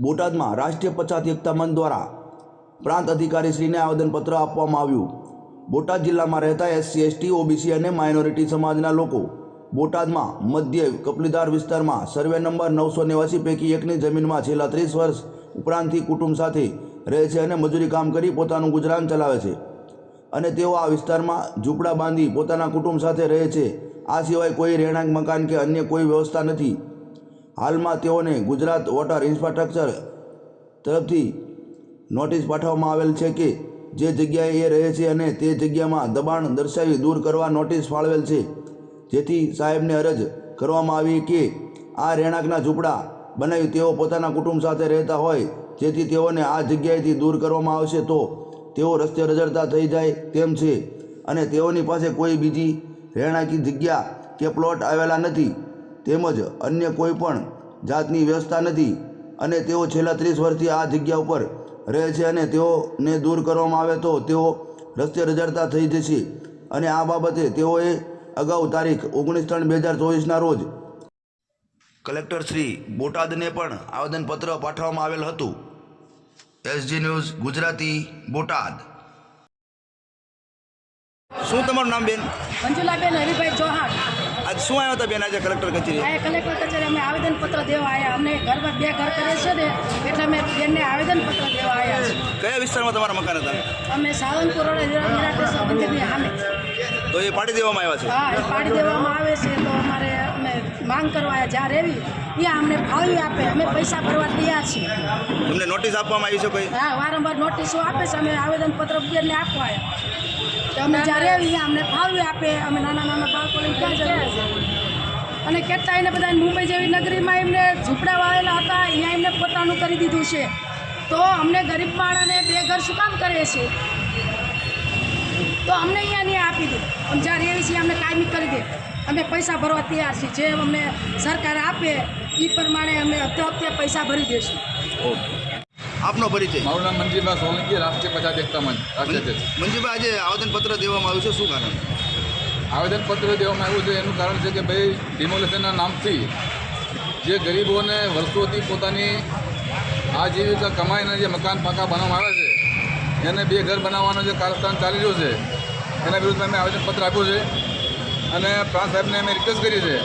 બોટાદમાં રાષ્ટ્રીય પછાત એકતા મંચ દ્વારા પ્રાંત અધિકારીશ્રીને આવેદનપત્ર આપવામાં આવ્યું. બોટાદ જિલ્લામાં રહેતા એસસી એસટી ઓબીસી અને માઇનોરિટી સમાજના લોકો બોટાદમાં મધ્ય કપલીદાર વિસ્તારમાં સર્વે નંબર નવસો નેવાસી પૈકી એકની જમીનમાં છેલ્લા ત્રીસ વર્ષ ઉપરાંતથી કુટુંબ સાથે રહે છે અને મજૂરી કામ કરી પોતાનું ગુજરાન ચલાવે છે. અને તેઓ આ વિસ્તારમાં ઝૂંપડા બાંધી પોતાના કુટુંબ સાથે રહે છે. આ સિવાય કોઈ રહેણાંક મકાન કે અન્ય કોઈ વ્યવસ્થા નથી. હાલમાં તેઓને ગુજરાત વોટર ઇન્ફ્રાસ્ટ્રક્ચર તરફથી નોટિસ પાઠવવામાં આવેલ છે કે જે જગ્યાએ એ રહે છે અને તે જગ્યામાં દબાણ દર્શાવી દૂર કરવા નોટિસ ફાળવેલ છે. જેથી સાહેબને અરજ કરવામાં આવી કે આ રહેણાંકના ઝૂંપડા બનાવી તેઓ પોતાના કુટુંબ સાથે રહેતા હોય, જેથી તેઓને આ જગ્યાએથી દૂર કરવામાં આવશે તો તેઓ રસ્તે રજડતા થઈ જાય તેમ છે. અને તેઓની પાસે કોઈ બીજી રહેણાંકી જગ્યા કે પ્લોટ આવેલા નથી, તેમજ અન્ય કોઈ પણ જાતની વ્યવસ્થા નથી અને તેઓ છેલ્લા ત્રીસ વર્ષથી આ જગ્યા ઉપર રહે છે અને તેઓને દૂર કરવામાં આવે તો તેઓ રસ્તે રજડતા થઈ જશે. અને આ બાબતે તેઓએ અગાઉ તારીખ ઓગણીસ ત્રણ બે હજાર ચોવીસના રોજ કલેક્ટર શ્રી બોટાદને પણ આવેદનપત્ર પાઠવવામાં આવેલ હતું. SG news Gujarati Botad. શું તમારું નામ બેન? મંજુલાબેન હરિભાઈ ચૌહાણ. આજ શું આવ્યા હતા બેન આજે કલેક્ટર કચેરી કલેક્ટર કચેરી અમે આવેદનપત્ર દેવા આવ્યા અમને ઘરમાં બે ઘર કરે છે ને એટલે અમે બેનને આવેદનપત્ર દેવા આવ્યા છે કયા વિસ્તારમાં તમારા મકાન હતા? અમે સાવંતપુર રોડ મંદિરની સામે તો એ પાડી દેવામાં આવ્યા છે? હા એ પાડી દેવામાં આવે છે તો અમારે અમે માંગ કરવા જ્યાં રહેવી ત્યાં અમને ફાવી આપે. અમે પૈસા ભરવા તૈયાર છીએ. તમને નોટિસ આપવામાં આવી છે કોઈ? હા વારંવાર નોટિસો આપે છે. અમે આવેદનપત્ર બેનને આપવા આવ્યા અમે જ્યારે આવીએ, અમને ફાળવી આપે, અમે નાના નાના બાળકો લઈને ક્યાં જઈએ અને કેટલા એને બધા મુંબઈ જેવી નગરીમાં એમને ઝૂંપડા વાળેલા હતા, અહીંયા એમને પોતાનું કરી દીધું છે. તો અમને ગરીબ માણસને બે ઘર શું કામ કરે છે? તો અમને અહીંયા નહીં આપી દે. અમે જ્યારે એવી છીએ અમને કાયમી કરી દે. અમે પૈસા ભરવા તૈયાર છીએ. જે અમને સરકાર આપે એ પ્રમાણે અમે હપ્તે હપ્તે પૈસા ભરી દઈશું ઓકે. આપનો પરિચય. મારું નામ મંજીભાઈ સોલંકી રાષ્ટ્રીય પ્રજા એકતા મંચ રાષ્ટ્રીય મંજુભાઈ આજે આવેદનપત્ર દેવામાં આવ્યું છે શું કારણ? આવેદનપત્ર દેવામાં આવ્યું છે એનું કારણ છે કે ભાઈ ડિમોલેશનના નામથી જે ગરીબોને વર્ષોથી પોતાની આજીવિકા કમાઈને જે મકાન પાકા બનાવવામાં આવે છે એને બે ઘર બનાવવાનો જે કારસ્થાન ચાલી રહ્યું છે એના વિરુદ્ધમાં અમે આવેદનપત્ર આપ્યું છે. અને પ્રાંત સાહેબને અમે રિક્વેસ્ટ કરી છે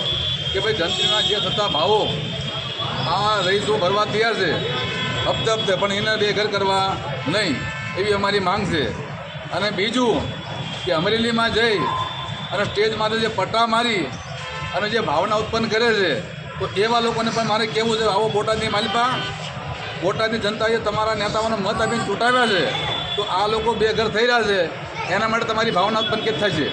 કે ભાઈ જંત્રીના જે થતા ભાવો આ રહીશો ભરવા તૈયાર છે હપ્તે હપ્તે, પણ એને બે ઘર કરવા નહીં, એવી અમારી માંગ છે. અને બીજું કે અમરેલીમાં જઈ અને સ્ટેજ માટે જે પટ્ટા મારી અને જે ભાવના ઉત્પન્ન કરે છે, તો એવા લોકોને પણ મારે કહેવું છે, આવો બોટાદની માલિકા બોટાદની જનતાએ તમારા નેતાઓનો મત આપીને ચૂંટાવ્યા છે, તો આ લોકો બે ઘર થઈ રહ્યા છે, એના માટે તમારી ભાવના ઉત્પન્ન કે છે?